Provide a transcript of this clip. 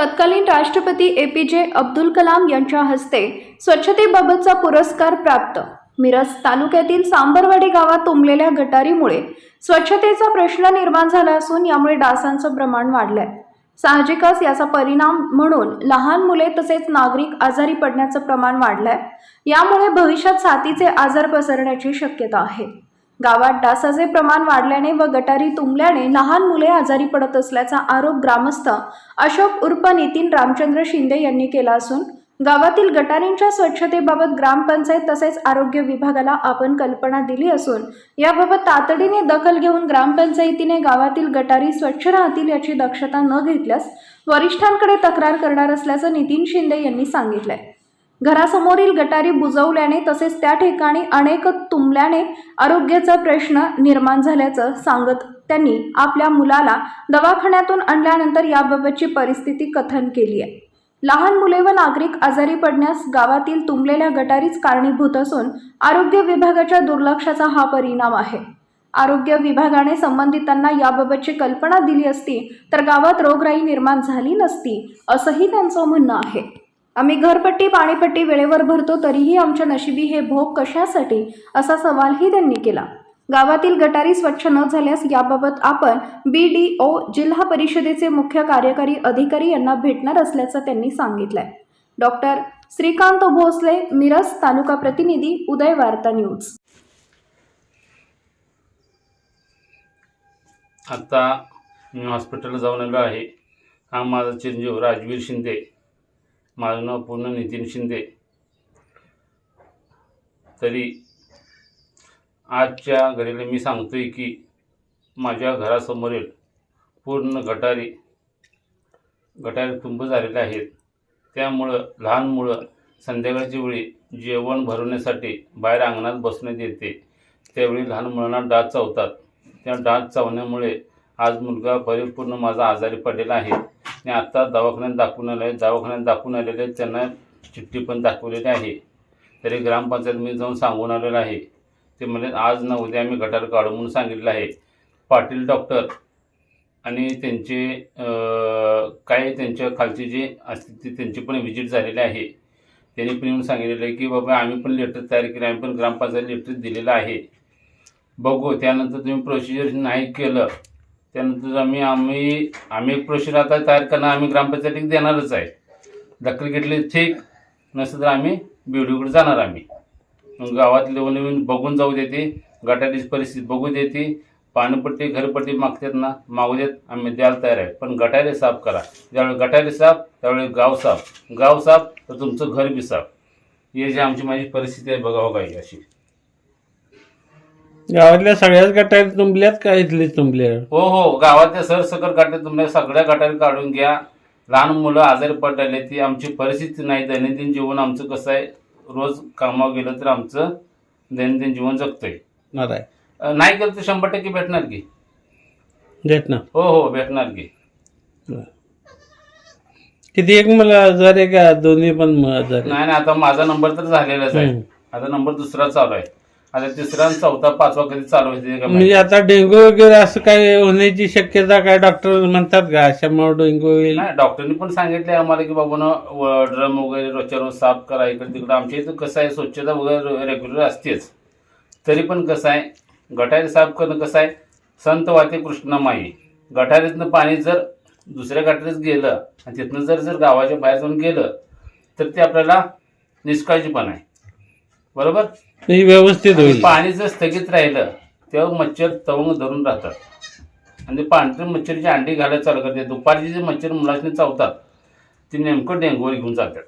तत्कालीन राष्ट्रपती A P जे अब्दुल कलाम यांच्या हस्ते स्वच्छतेबाबतचा पुरस्कार प्राप्त. मिरज तालुक्यातील सांबरवाडी गावात तुंबलेल्या गटारीमुळे स्वच्छतेचा प्रश्न निर्माण झाला असून यामुळे डासांचं प्रमाण वाढलंय. साहजिकच याचा परिणाम म्हणून लहान मुले तसेच नागरिक आजारी पडण्याचं प्रमाण वाढलंय. यामुळे भविष्यात साथीचे आजार पसरण्याची शक्यता आहे. गावात डासाचे प्रमाण वाढल्याने व गटारी तुंबल्याने लहान मुले आजारी पडत असल्याचा आरोप ग्रामस्थ अशोक उर्फ नितीन रामचंद्र शिंदे यांनी केला असून गावातील गटारींच्या स्वच्छतेबाबत ग्रामपंचायत तसेच आरोग्य विभागाला आपण कल्पना दिली असून याबाबत तातडीने दखल घेऊन ग्रामपंचायतीने गावातील गटारी स्वच्छ राहतील याची दक्षता न घेतल्यास वरिष्ठांकडे तक्रार करणार असल्याचं नितीन शिंदे यांनी सांगितलंय. घरासमोरील गटारी बुजवल्याने तसेच त्या ठिकाणी अनेक तुंबल्याने आरोग्याचा प्रश्न निर्माण झाल्याचं सांगत त्यांनी आपल्या मुलाला दवाखान्यातून आणल्यानंतर याबाबतची परिस्थिती कथन केली आहे. लहान मुले व नागरिक आजारी पडण्यास गावातील तुंबलेल्या गटारीच कारणीभूत असून आरोग्य विभागाच्या दुर्लक्षाचा हा परिणाम आहे. आरोग्य विभागाने संबंधितांना याबाबतची कल्पना दिली असती तर गावात रोगराई निर्माण झाली नसती असंही त्यांचं म्हणणं आहे. आम्ही घरपट्टी पाणीपट्टी वेळेवर भरतो तरीही आमच्या नशिबी हे भोग कशासाठी? असा सवालही त्यांनी केला. गावातील गटारी स्वच्छ न झाल्यास याबाबत आपण बी डी ओ जिल्हा परिषदेचे मुख्य कार्यकारी अधिकारी यांना भेटणार असल्याचं त्यांनी सांगितलंय. डॉक्टर श्रीकांत भोसले मिरज तालुका प्रतिनिधी उदय वार्ता न्यूज. आत्ता मी हॉस्पिटलला जाऊन आलो आहे. हा माझा चिरंजीव राजवीर शिंदे. माझं नाव पूर्ण नितीन शिंदे. तरी आजच्या घडीला मी सांगतोय की माझ्या घरासमोरील पूर्ण गटारी गटारी तुंब झालेले आहेत. त्यामुळं लहान मुलं संध्याकाळच्या वेळी जेवण भरवण्यासाठी बाहेर अंगणात बसण्यात येते. त्यावेळी लहान मुलांना डास चावतात. त्या डास चावण्यामुळे आज मुलगा परिपूर्ण माझा आजारी पडलेला आहे. आणि आत्ता दवाखान्यात दाखवून आले दवाखान्यात दाखवून आलेले त्यांना चिठ्ठी पण दाखवलेली आहे. तरी ग्रामपंचायत मी जाऊन सांगून आलेलं आहे. ते म्हणजे आज न उद्या आम्ही गटार काढू म्हणून सांगितलं आहे. पाटील डॉक्टर आणि त्यांचे काही काय त्यांच्या खालचे जे असतील ते त्यांची पण व्हिजिट झालेली आहे. त्यांनी पण येऊन सांगितलेलं आहे की बाबा आम्ही पण लेटर तयार केलं आम्ही पण ग्रामपंचायत लेटर दिलेलं आहे. बघू त्यानंतर तुम्ही प्रोसिजर नाही केलं त्यानंतर आम्ही आम्ही आम्ही एक प्रोसिजर आता तयार करणार आम्ही ग्रामपंचायतीत देणारच आहे. दखल घेतली ठीक. नसेल तर आम्ही बिवडीकडे जाणार आम्ही. गावात नवीन बघून जाऊ देते गटारीची परिस्थिती बघू देते. पाणीपट्टी घरपट्टी मागतात ना मागू देत आम्ही द्यायला तयार आहे. पण गटारे साफ करा. ज्यावेळी गटारे साफ त्यावेळी गाव साफ. गाव साफ तर तुमचं घर बी साफ. हे जी आमची माझी परिस्थिती आहे बघावं काही अशी. गावातल्या सगळ्याच गटारी तुंबल्यात का इथले तुंबल्या हो हो. गावातल्या सरसकट गाठी तुमच्या सगळ्या गटारी काढून घ्या. लहान मुलं आजारी पडलेले ती आमची परिस्थिती नाही. दैनंदिन जीवन आमचं कसं आहे? रोज कामावर गेलं तर आमचं दैनंदिन जीवन जगतोय. बरं आहे. अं, नाही केलं तर शंभर टक्के भेटणार की? देत ना हो हो. भेटणार की? बरं. किती एक मला हजार आहे का? दोन्ही पण म- हजार आहे? नाही नाही. आता माझा नंबर तर झालेलाच आहे. हम्म. आता नंबर दुसरा चालू आहे. आता तिसरा आणि चौथा पाचवा कधी चालू होते का म्हणजे माहिती? आता डेंग्यू वगैरे असं काय होण्याची शक्यता काय डॉक्टर म्हणतात का? अशामुळे डेंग्यू होईल? नाही डॉक्टरनी पण सांगितले आम्हाला की बाबा ड्रम वगैरे रोजच्या रोज साफ करा इकडे तिकडे. आमच्या इथं कसं आहे स्वच्छता वगैरे रेग्युलर असतेच. तरी पण कसं आहे गटारी साफ करणं कसं आहे संत वाते कृष्णामाई गटारीतनं पाणी जर दुसऱ्या गटारीत गेलं आणि तिथनं जर जर गावाच्या बाहेर जाऊन गेलं तर ते आपल्याला निष्काळजीपण आहे. बरोबर? व्यवस्थित होईल. पाणी जर स्थगित राहिलं तेव्हा मच्छर तवंग धरून राहतात. आणि पांढरे मच्छरची अंडी घालायला चालू करते दुपारची जे मच्छर मुलांनी चावतात ते नेमकं डेंगूवर घेऊन जातात.